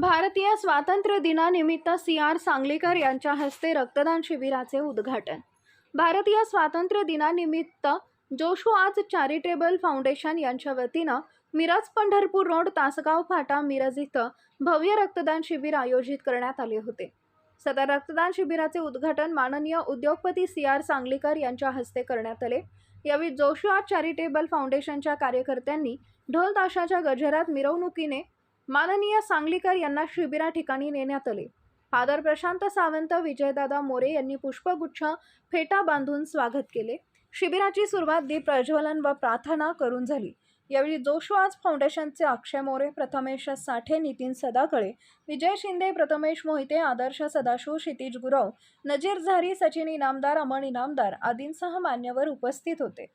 भारतीय स्वातंत्र्य दिनानिमित्त सी आर सांगलीकर यांच्या हस्ते रक्तदान शिबिराचे उद्घाटन. भारतीय स्वातंत्र्य दिनानिमित्त जोशू आज चॅरिटेबल फाउंडेशन यांच्या वतीनं मिरज पंढरपूर रोड तासगाव फाटा मिरज इथं भव्य रक्तदान शिबिर आयोजित करण्यात आले होते. सदर रक्तदान शिबिराचे उद्घाटन माननीय उद्योगपती सी आर सांगलीकर यांच्या हस्ते करण्यात आले. यावेळी जोशुआ चॅरिटेबल फाउंडेशनच्या कार्यकर्त्यांनी ढोल ताशाच्या गजरात मिरवणुकीने माननीय सांगलीकर यांना शिबिरा ठिकाणी नेण्यात आले. फादर प्रशांत सावंत विजयदादा मोरे यांनी पुष्पगुच्छ फेटा बांधून स्वागत केले. शिबिराची सुरुवात दीप प्रज्वलन व प्रार्थना करून झाली. यावेळी जोशवाज फाउंडेशनचे अक्षय मोरे प्रथमेश साठे नितीन सदाकळे विजय शिंदे प्रथमेश मोहिते आदर्श सदाशिव क्षितिज गुरव नजीर झारी सचिन इनामदार अमन इनामदार आदींसह मान्यवर उपस्थित होते.